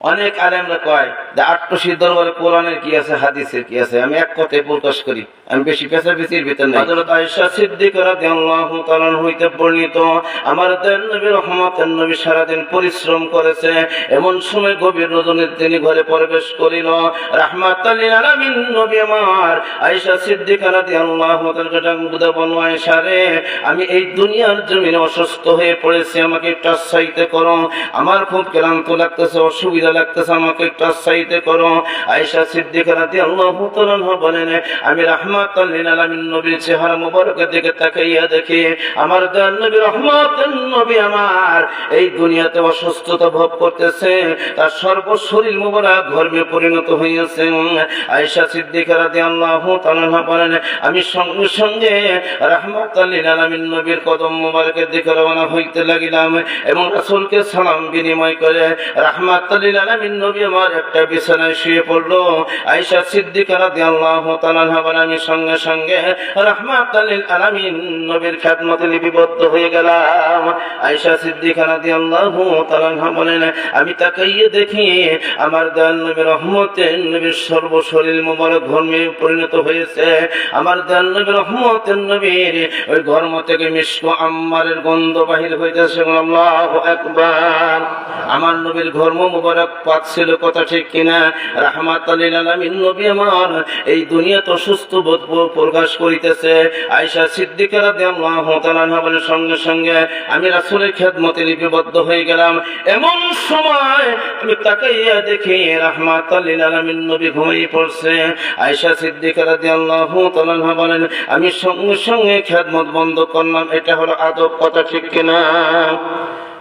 অনেক আলেমরা কয় যে আট্টশি দরবারে কোরআনের কি আছে, হাদিসের কি আছে? আমি এক কথায় প্রকাশ করি, আমি বেশি পেশা বেশির ভিতর নাই। হযরত আয়েশা রাদিয়াল্লাহু তাআলা হইতে বর্ণিত, আমার নবী নবী সারাদিন পরিশ্রম করেছে, এমন সময় গভীর রজনীর তিনি ঘরে প্রবেশ করিল, রাহমাতাল লিল আলামিন নবী আমার। আয়েশা রাদিয়াল্লাহু তাআলা বলল আয়েশা রে, আমি এই দুনিয়ার জমিনে অসুস্থ হয়ে পড়েছি, আমাকে একটু আশ্রয়িত করো। আমার খুব ক্লান্ত লাগতেছে, অসুবিধা সিদ্দিকা আমি নবীর চেহারা দিকে তাকাইয়া দেখি, আমার নবী আমার, এই দুনিয়াতে অসুস্থতা ভোগ করতেছে, তার সর্বশরীর ধর্মে পরিণত হইয়াছে। রাদিয়াল্লাহু তাআলা বলেন, আমি সঙ্গে সঙ্গে রাহমাতাল লিল আলামিন, নবীর কদম মুবারকের দিকে রওনা হইতে লাগিলাম এবং রাসূলকে সালাম বিনিময় করে রাহমাতাল লিল আলামিন নবী আমার একটা বিছানায় শুয়ে পড়ল। আয়েশা আমি সঙ্গে সঙ্গে আলামিন নবীর হয়ে গেলাম। আয়েশা আমি তাকাইয়ে দেখি আমার দয়াল নবী রহমতের নবীর সর্বশরীর মোবারক ধর্মে পরিণত হয়েছে। আমার দয়াল নবী রহমতের নবীর ওই ধর্ম থেকে মিষ্ক আম্মারের গন্ধ বাহির হইতেছে আমার নবীর ঘর্ম মোবারক পাচ্ছিল কথা ঠিক কিনা? রাহমাত নবী আমার, এই দুনিয়াতে অসুস্থ বোধ প্রকাশ করিতেছে। বলে, সঙ্গে সঙ্গে আমি লিপিবদ্ধ হয়ে গেলাম। এমন সময় আমি তাকাইয়া দেখি রাহমাত আলামিন নবী ঘুমিয়ে পড়ছে। আয়েশা সিদ্দিকা রাদিয়াল্লাহু বলেন, আমি সঙ্গে সঙ্গে খেদমত বন্ধ করলাম, এটা হলো আদব, কথা ঠিক কিনা?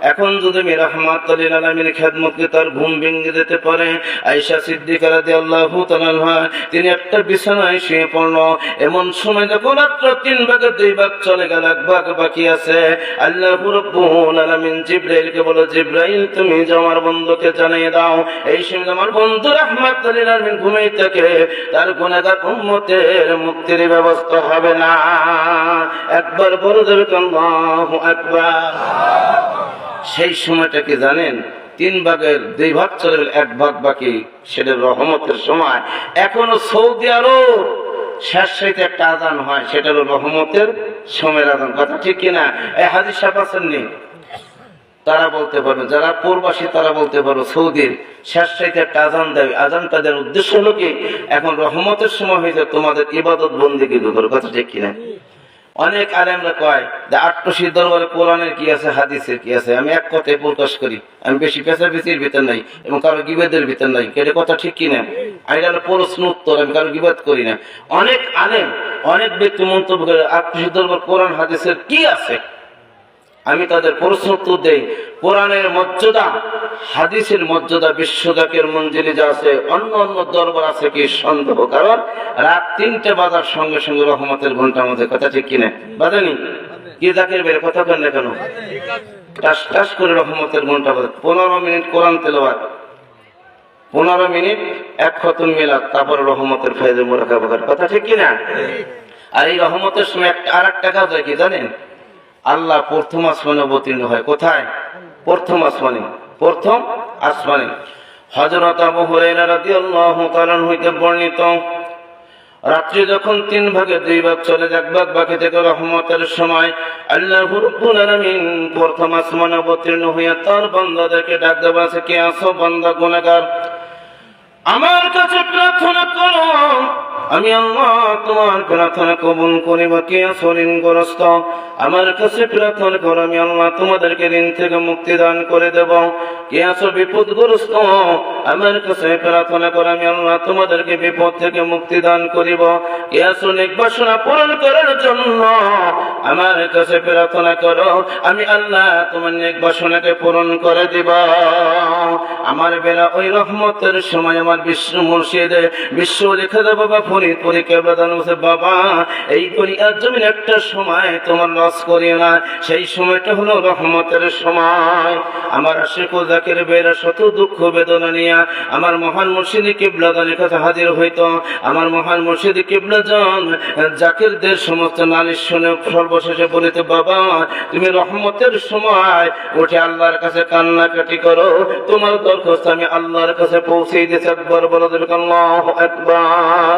এখন যদি আমি রহমাত আলীল আলমীর খেদমতকে তার ঘুম ভেঙে দিতে পারে আয়সা সিদ্দিকা রাদিয়াল্লাহু তাআলা তিনি একটা বিছানায় শুয়ে পড়ল। এমন সময় দেখো মাত্র তিন ভাগের দুই ভাগ চলে গেল, এক ভাগ বাকি আছে। আল্লাহ রব্বুল আলামিন জিব্রাইলকে বলো জিব্রাইল, তুমি যে আমার বন্ধুকে জানিয়ে দাও। এই সময় আমার বন্ধু রহমাত আলীল আলমিন ঘুমিয়ে থাকে। তার গুণাগার উম্মতের মুক্তির ব্যবস্থা হবে না। একবার বলে দেবে আল্লাহু আকবার। সেই সময়টা কি জানেন? তিন ভাগের দুই ভাগ চলে গেল এক ভাগ বাকি সেটা রহমতের সময়। এখনও সৌদি আরব শেষ সাইতে একটা আজান হয়, সেটা হলো রহমতের সময়ের আজান। কথা ঠিক কিনা এই হাজির সাহেব আসেননি তারা বলতে পারবে যারা পূর্বাসী তারা বলতে পারবে সৌদির শেষ সাইতে একটা আজান দেয়। আজান তাদের উদ্দেশ্য হলো কি? এখন রহমতের সময় হয়েছে তোমাদের ইবাদত বন্দি কিন্তু কথা ঠিক কিনা অনেক আলেমরা কয় যে আট্টশি দরবারে কোরআনের কি আছে, হাদিসের কি আছে? আমি এক কথায় প্রকাশ করি, আমি বেশি বেশির ভিতর নাই এবং কারও গিবেদের ভিতর নাই। এটা কথা ঠিক কি কিনা আমি কারও প্রশ্ন উত্তর, আমি কারও গিবাদ করি না। অনেক আলেম, অনেক ব্যক্তি মন্তব্য করে, আট্টশি দরবার কোরআন, হাদিসের কি আছে? আমি তাদের প্রশ্ন উত্তর দেই। কোরআনের মর্যাদা হাদিসের মর্যাদা বিশ্বজাকের মঞ্জিলে যা আছে অন্য অন্য দরবার আছে কি সন্দেহ? কারণ রাত তিনটে বাজার সঙ্গে সঙ্গে রহমতের ঘণ্টার মধ্যে কথা ঠিক কিনে? বাজানি? কি জাকের বের কথা কেন কেন? টাস টাস করে রহমতের ঘণ্টা বাজে পনেরো মিনিট কোরআন তেলাওয়াত। পনেরো মিনিট এক খতম মিলাদ তারপরে রহমতের ফায়দে মোরাকা বাগার কথা ঠিক কিনা? আর এই রহমতের সময় আর একটা কাজ হয় কি জানেন? আল্লাহ প্রথম আসমানে অবতীর্ণ হয়। কোথায়? প্রথম আসমানে। প্রথম আসমানে। হজরত আবু হুরায়রা রাদিয়াল্লাহু তাআলা হইতে বর্ণিত, রাত্রি যখন তিন ভাগে দুই ভাগ চলে এক ভাগ বাকি থেকে রহমতের সময় আল্লাহ রব্বুল আলামিন প্রথম আসমানে অবতীর্ণ হইয়া তার বান্দাদেরকে ডাক দেওয়া আছে, কে আসো বান্দা গুনাহগার? আমার কাছে প্রার্থনা করো আমি আল্লাহ তোমার প্রার্থনা কবুল করি কে শরীর গ্রস্ত আমার কাছে প্রার্থনা করো, আমি আল্লাহ তোমাদেরকে ঋণ থেকে মুক্তি দান করে দেব। কে আছো বিপদগ্রস্ত? আমার কাছে প্রার্থনা করো, আমি আল্লাহ তোমাদেরকে বিপদ থেকে মুক্তি দান করিব। কে আছো নির্বাসনা পূরণ করার জন্য? আমার কাছে প্রার্থনা করো, আমি আল্লাহ তোমার নির্বাসনাকে পূরণ করে দিব। আমার বেলা ওই রহমতের সময় আমার বিশ্ব মুর্শিদে বিশ্ব লিখে দেবো বা ফরিদপুরে কেবলাদান বলছে বাবা, এই দুনিয়ার জমিন একটা সময় তোমার লস করিও না। সেই সময়টা হলো রহমতের সময়। আমার আশেখ জাকের বেরা শত দুঃখ বেদনা নিয়ে, আমার মহান মুর্শিদি কিবলাদানের কাছে হাজির হইতো। আমার মহান মুর্শিদি কিবলাজন জাকিরদের সমস্ত নালিশ শুনে সর্বশেষে বলিতে, বাবা, তুমি রহমতের সময় উঠে আল্লাহর কাছে কান্নাকাটি করো। তোমার দরখাস্ত আমি আল্লাহর কাছে পৌঁছে দিয়েছি একবার বলো দেবে আল্লাহ একবার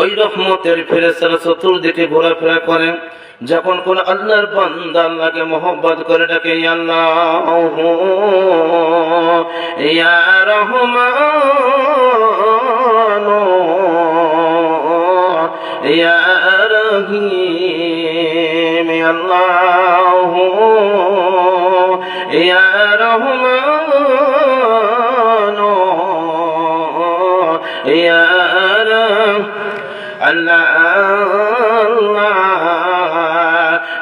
ওই রহমতের ফেরেশতারা চতুর্দিকে ঘোরাফেরা করে যখন কোন আল্লাহর বান্দা আল্লাহকে মোহব্বত করে ডাকে, আল্লাহ ইয়া রহমান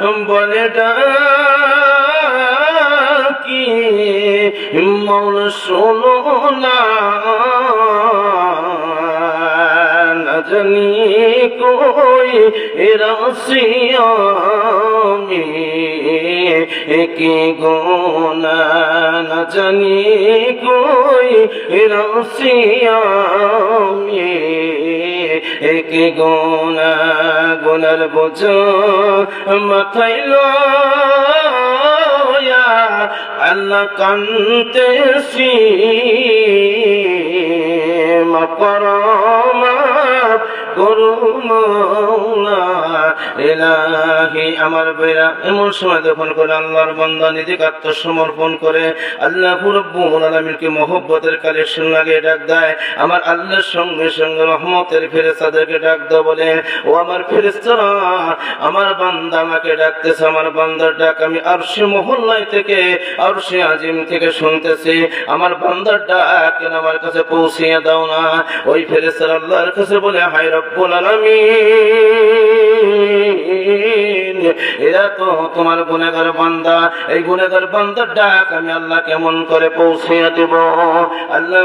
বলে ডাকি মৌল শোনো না। না জানি কই রাশিয়ামি কি গোনা না জানি কই রাশিয়ামি কি গোনা গোনার বোঝ মাথায় লয়া আল্লাহ কান্তেছি করু মৌলা। এলাহি আমার বেরা এমন সময় যখন করে আল্লাহর বন্দা নিজেকে আত্মসমর্পণ করে, আল্লাহ রব্বুল আলামিনকে মহব্বতের কালেকশন লাগিয়ে ডাক দেয়, আমার আল্লাহর সঙ্গে সঙ্গে রহমতের ফেরেস্তাদেরকে ডাক দাও বলে, ও আমার ফেরেস্তারা আমার বান্দা আমাকে ডাকতেছে, আমার বান্দার ডাক আমি আরশে মহল্লায় থেকে, আরশে আজিম থেকে শুনতেছি, আমার বান্দার ডাক কেন আমার কাছে পৌঁছিয়ে দাও না? ওই ফেরেস্তার আল্লাহর কাছে বলে হাই রব্বুল আলামিন! এরা তো তোমার বান্দা। এই বান্দার ডাক আমি আল্লাহ কেমন করে পৌঁছে দেব? আল্লাহ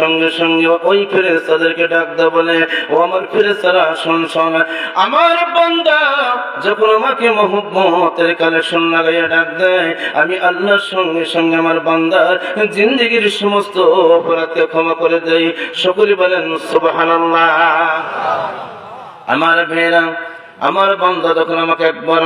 সঙ্গে সঙ্গে ওই ফেরেশতাদেরকে ডাক দেয় বলে, ও আমার ফেরেশতারা, শোন শোন। আমার বান্দা যখন আমাকে মহব্বতের কালেকশন লাগাইয়া ডাক দেয়, আমি আল্লাহর সঙ্গে সঙ্গে আমার বান্দার জিন্দগির সমস্ত অপরাধকে ক্ষমা করে দেয় সকলে বলেন, সুবহানাল্লাহ। আমার ভেড়া আমার বান্দা যখন আমাকে একবার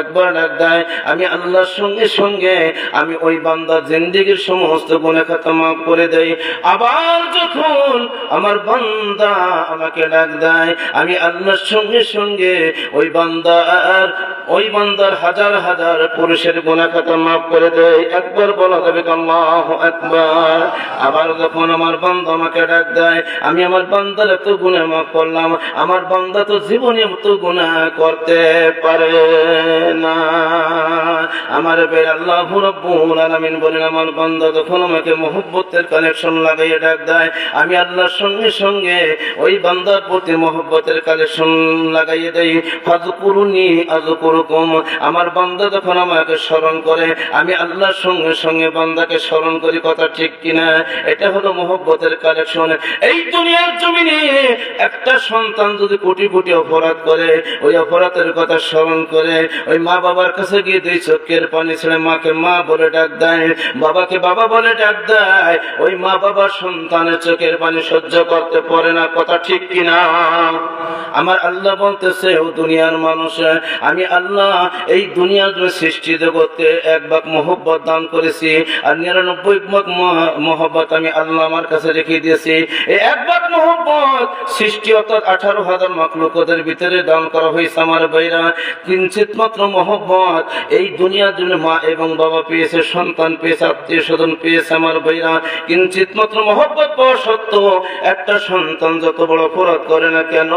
একবার ডাক দেয়, আমি আল্লাহর সঙ্গে সঙ্গে আমি ওই বান্দার জিন্দিগির সমস্ত গুণে খাতা মাফ করে দেই। আবার যখন আমার বান্দা আমাকে ডাক দেয়, আমি আল্লাহর সঙ্গে সঙ্গে ওই বান্দার ওই বান্দার হাজার হাজার পুরুষের গুণা খাতা মাফ করে দেয় একবার বলা যাবে আল্লাহ একবার আবার যখন আমার বান্দা আমাকে ডাক দেয়, আমি আমার বান্দার এত গুণে মাফ করলাম, আমার বান্দা তো জীবনে এত গুণা করতে পারে না। আমার বের আল্লাহ রব্বুল আলামিন বলেন, আমার বান্দা যখন আমাকে মহব্বতের কানেকশন লাগাইয়ে ডাক দেয়, আমি আল্লাহর সঙ্গে সঙ্গে ওই বান্দার প্রতি মহব্বতের কানেকশন লাগাইয়ে দেই। ফাজকুরুনি আজকুরুকুম আমার বান্দা যখন আমাকে স্মরণ করে, আমি আল্লাহর সঙ্গে সঙ্গে বান্দাকে স্মরণ করি, কথা ঠিক কিনা? এটা হলো মহব্বতের কালেকশন এই দুনিয়ার জমিনে একটা সন্তান যদি কোটি কোটি অপরাধ করে ওই অপরাধের কথা স্মরণ করে ওই মা বাবার কাছে গিয়ে দুই চোখের পানি ছেড়ে মাকে মা বলে ডাক দেয়। বাবাকে বাবা বলে ডাক দেয়। ওই মা বাবার সন্তানের চোখের পানি সহ্য করতে পারে না, কথা ঠিক কিনা? আমার আল্লাহ বলতেছে, ও দুনিয়ার মানুষ, আমি আল্লাহ এই দুনিয়ার সৃষ্টি জগতে এক ভাগ মোহব্বত দান করেছি আর নিরানব্বই ভাগ মহ- মোহব্বত আমি আল্লাহ আমার কাছে রেখে দিয়েছি। এই এক ভাগ মোহব্বত সৃষ্টি অর্থাৎ আঠারো হাজার মখলুকদের ভিতরে দান করা হয়েছে আমার বাইরা কিঞ্চিত মাত্র মোহব্বত। এই দুনিয়ার জন্য মা এবং বাবা পেয়েছে, সন্তান পেয়েছে, আত্মীয় স্বজন পেয়েছে আমার বাইরা কিঞ্চিত মাত্র মোহব্বত পাওয়া সত্ত্বেও একটা সন্তান যত বড় অপরাধ করে না কেন,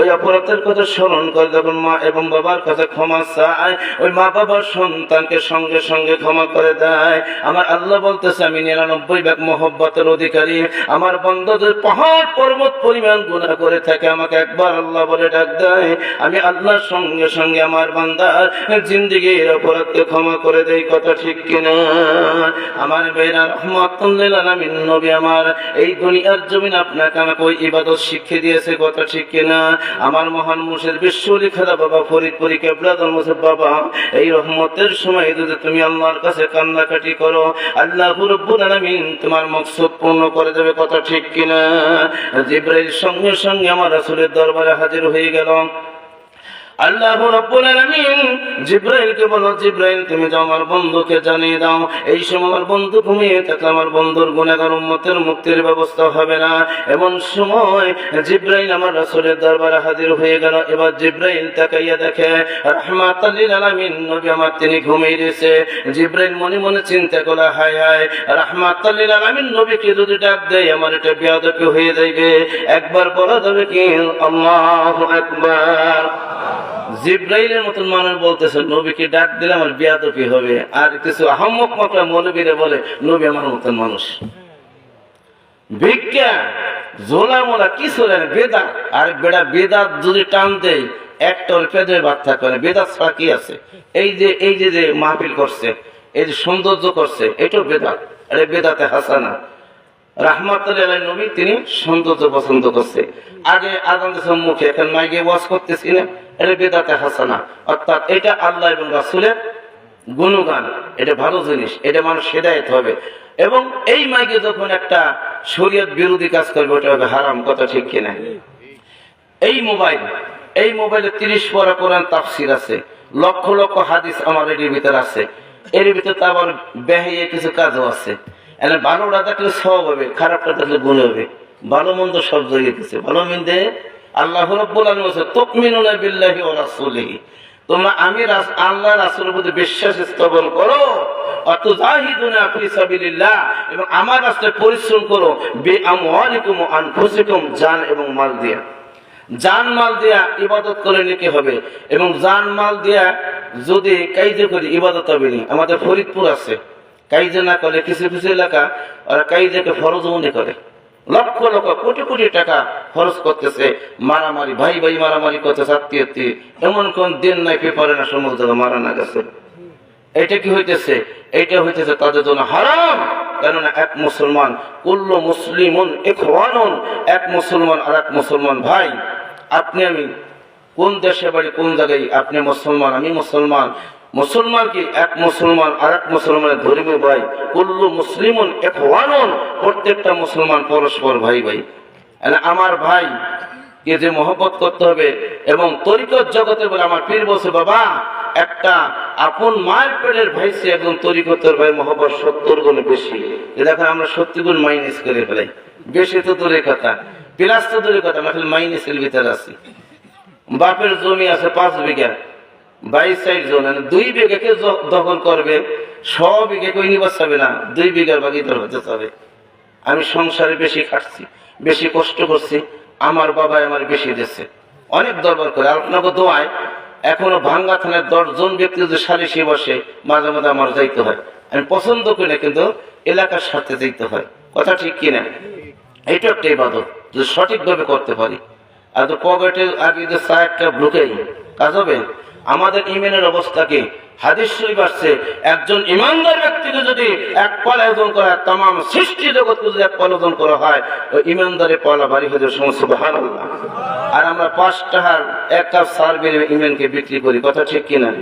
ওই অপরাধের কথা স্মরণ করে যখন মা এবং বাবার কাছে ক্ষমা চায়, ওই মা বাবার সন্তানকে সঙ্গে সঙ্গে ক্ষমা করে দেয়। আমার আল্লাহ বলতেছে, আমি নিরানব্বই ভাগ মোহব্বতের অধিকারী। আমার বন্ধদের পাহাড় পর্বত পরিমাণ গুণা করে থাকে, আমাকে একবার আল্লাহ বলে ডাক দেয়। আমি আল্লাহর সঙ্গে সঙ্গে আমার বান্দার জিন্দিগির অপরাধকে ক্ষমা করে দেই, কথা ঠিক কিনা? আমার বেরা রহমতুল্লিল নবী আমার, এই দুনিয়ার জমিন আপনাকে আমাকে ওই ইবাদত শিক্ষা দিয়েছে, কথা ঠিক কিনা? আমার মহান মুর্শিদ বিশ্বলি খেলা বাবা ফরিদপুরি কেবলা ধর্মসেব বাবা, এই রহমতের সময় যদি তুমি আল্লাহর কাছে কান্নাকাটি করো, আল্লাহ রব্বুল আলামিন তোমার মকসুদ পূর্ণ করে দেবে, কথা ঠিক কিনা? জিব্রাইল সঙ্গে সঙ্গে আমার রাসূলের দরবারে হাজির হয়ে গেল। আল্লাহ রাব্বুল আলামিন জিব্রাইলকে বলো, জিব্রাইল, তুমি যাও আমার বন্ধুকে জানিয়ে দাও। এই সময় আমার বন্ধু ঘুমিয়ে থাকলে আমার বন্ধুর গুণাগার উম্মতের মুক্তির ব্যবস্থা হবে না। এমন সময় জিব্রাইল আমার রাসূলের দরবারে হাজির হয়ে গেল। এবার জিব্রাইল তাকাইয়া দেখে, রাহমাতাল লিল আলামিন, নবী আমার, তিনি ঘুমিয়ে রয়েছে জিব্রাইল মনে মনে চিন্তা করল, হায় হায়, রাহমাতাল লিল আলামিন, নবীকে যদি ডাক দেয়, আমার এটা বেয়াদবি হয়ে যাইবে। একবার বলা যাবে কি? আল্লাহু আকবার। জিব্রাইলের মতন মানুষ বলতেছে, নবীকে ডাক দিলে আমার বিয়াদপি হবে। আর কিছু আহম্মক মৌলবীরে বলে, নবী আমার মতন মানুষ। ভিক্ষা বেদা? আর বেড়া বেদা যদি টান দেয়, একটা ওর পেটে বার্তা করে। বেদা ছাড়া কি আছে? এই যে এই যে যে মাহফিল করছে, এই যে সৌন্দর্য করছে, এটাও বেদা আরে বেদাতে হাসানা। এবং এই মাইকে যখন একটা শরীয়ত বিরোধী কাজ করবে, ওটা হবে হারাম, কথা ঠিক কিনা? এই মোবাইল, এই মোবাইলে তিরিশ পরা কোরআন তাফসির আছে, লক্ষ লক্ষ হাদিস আমার এটির ভিতরে আছে। এর ভিতরে তো আবার কিছু কাজও আছে। এনে ভালোটা দেখলে সব হবে খারাপটা দেখলে গুণ হবে। ভালো মন্দ সব জায়গায় কিছু ভালো মন্দে আল্লাহ রব্বুল আলম বলছে তুকমিনুনা বিল্লাহি ওয়া রাসূলিহি। তোমরা আমি আল্লাহ রাসূলের প্রতি বিশ্বাস স্থাপন করো। এবং আমার রাস্তায় পরিশ্রম করো। আনফুসিকুম, জান এবং মাল দিয়া। জান, মাল দিয়া ইবাদত করে নিতে হবে? এবং জান, মাল দিয়া যদি কাইজে করি, ইবাদত হবে আমাদের ফরিদপুর আছে। কাইজে না করে কিছু কিছু এলাকা ওরা কাইজেকে ফরজ মনে করে। লক্ষ লক্ষ কোটি কোটি টাকা খরচ করতেছে, মারামারি, ভাই ভাই মারামারি করতেছে, আত্মীয় এমন কোন দিন নাই পেপারে না সমস্ত মারা না গেছে। এটা কি হইতেছে? এটা হইতেছে তাদের জন্য হারাম। কেননা এক মুসলমান, কুল্ল ইখওয়ানুন, এক মুসলমান আর এক মুসলমান ভাই। আপনি আমি কোন দেশে বাড়ি, কোন জায়গায়? আপনি মুসলমান, আমি মুসলমান। মুসলমান কি এক মুসলমান আর এক মুসলমানের ধর্মীয় ভাই। কুল্লু মুসলিমন ইখওয়ানুন, প্রত্যেকটা মুসলমান পরস্পর ভাই ভাই। আমার ভাই, কে যে মহব্বত করতে হবে এবং তরিকত জগতে বলে আমার পীর বলছে, বাবা, একটা আপন মায়ের পেটের ভাই সে একজন তরিকতের ভাই, মহব্বত সত্তর গুণে বেশি। দেখেন আমরা সত্যি গুণ মাইনাস করে ফেলাই। বেশি তো দূরের কথা, প্লাস তো দূরের কথা, আমরা মাইনাসের ভিতরে আছি। বাপের জমি আছে পাঁচ বিঘা। বাইশ সাইড জন মানে দুই বিঘাকে দখল করবে ছ বিঘা কই নিবার চাবে না? দুই বিঘার বাকি তোর হতে চাবে আমি সংসারে বেশি খাটছি, বেশি কষ্ট করছি, আমার বাবা আমার বেশি দিচ্ছে অনেক দরবার করে, আপনাকে দোয়ায়, এখনও ভাঙ্গা থানায় দশজন ব্যক্তি যদি সালিশে বসে, মাঝে মাঝে আমার যাইতে হয়। আমি পছন্দ করি না, কিন্তু এলাকার সাথে যাইতে হয়। কথা ঠিক কিনা এটা একটা ইবাদত, যদি সঠিকভাবে করতে পারি। আর তো পকেটে আগে যে সাইডটা ঢুকেই কাজ হবে? আমাদের ইমেনের অবস্থাকে হাদিস শরীফ একজন ইমানদার ব্যক্তিকে যদি এক পালা ওজন করা হয় তাম সৃষ্টি জগৎকে যদি এক পালা ওজন করা হয় ওই ইমানদারে পালা বাড়ি হয়ে যাবে সমস্ত ভালো আর আমরা পাঁচ টাকার এক কাপ সার বেরিয়ে ইমেনকে বিক্রি করি, কথা ঠিক কিনা?